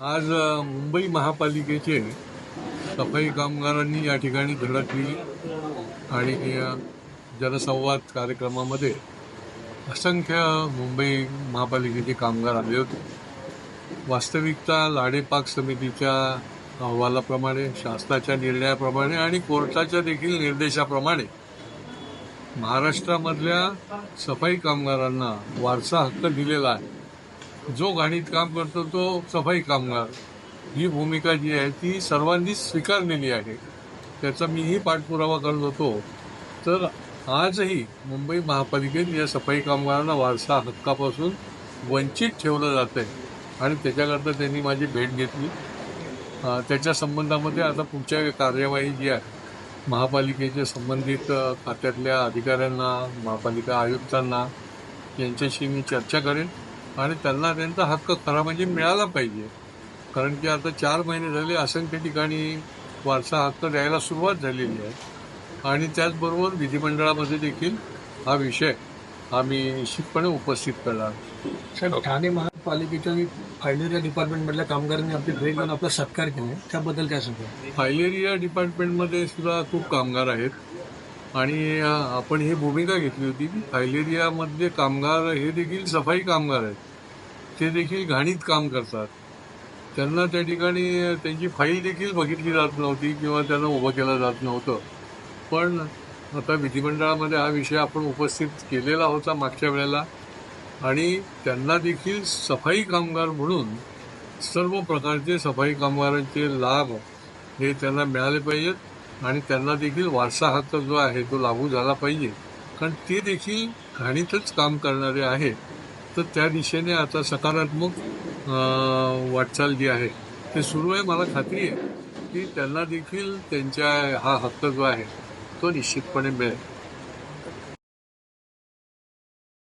आज मुंबई महापालिकेचे सफाई कामगारांनी या ठिकाणी धडकली दिली आणि जनसंवाद कार्यक्रमामध्ये असंख्य मुंबई महापालिकेचे कामगार आले होते. वास्तविकता लाडेपाक समितीच्या अहवालाप्रमाणे शासनाच्या निर्णयाप्रमाणे आणि कोर्टाच्या देखील निर्देशाप्रमाणे महाराष्ट्रामधल्या सफाई कामगारांना वारसा हक्क दिलेला आहे. जो घाणीत काम करतो तो सफाई कामगार. ही भूमिका जी आहे ती सर्वांनी स्वीकारलेली आहे. त्याचा मीही पाठपुरावा करत होतो. तर आजही मुंबई महापालिकेत या सफाई कामगारांना वारसा हक्कापासून वंचित ठेवलं जात आहे आणि त्याच्याकरता त्यांनी माझी भेट घेतली. त्याच्या संबंधामध्ये आता पुढच्या कार्यवाही जी आहे महापालिकेच्या संबंधित खात्यातल्या अधिकाऱ्यांना महापालिका आयुक्तांना यांच्याशी मी चर्चा करेन. आणि त्यांना त्यांचा हक्क खरा म्हणजे मिळाला पाहिजे. कारण की आता चार महिने झाले असंख्य ठिकाणी वारसा हक्क द्यायला सुरुवात झालेली आहे. आणि त्याचबरोबर विधिमंडळामध्ये देखील हा विषय आम्ही निश्चितपणे उपस्थित करणार. साहेब ठाणे महापालिकेच्या फायनल डिपार्टमेंटमधल्या कामगारांनी आपली भेट घेऊन आपला सत्कार केला त्याबद्दल काय सांगा? फायलेरिया डिपार्टमेंटमध्ये सुद्धा खूप कामगार आहेत. आणि आपण ही भूमिका घेतली होती की फायलेरियामधले कामगार हे देखील सफाई कामगार आहेत. ते देखील घाणीत काम करतात. त्यांना त्या ठिकाणी त्यांची फाईल देखील बघितली जात नव्हती किंवा त्यांना उभं केलं जात नव्हतं. पण आता विधिमंडळामध्ये हा विषय आपण उपस्थित केलेला होता मागच्या वेळेला आणि त्यांना देखील सफाई कामगार म्हणून सर्व प्रकारचे सफाई कामगारांचे लाभ हे त्यांना मिळाले पाहिजेत आणि त्यांना देखील वारसा हक्क जो आहे तो लागू झाला पाहिजे. कारण ते देखील घाणीतच काम करणारे आहेत. तर त्या दिशेने आता सकारात्मक वाटचाल जी आहे ते सुरू आहे. मला खात्री आहे की त्यांना देखील त्यांच्या हा हक्क जो आहे तो निश्चितपणे मिळेल.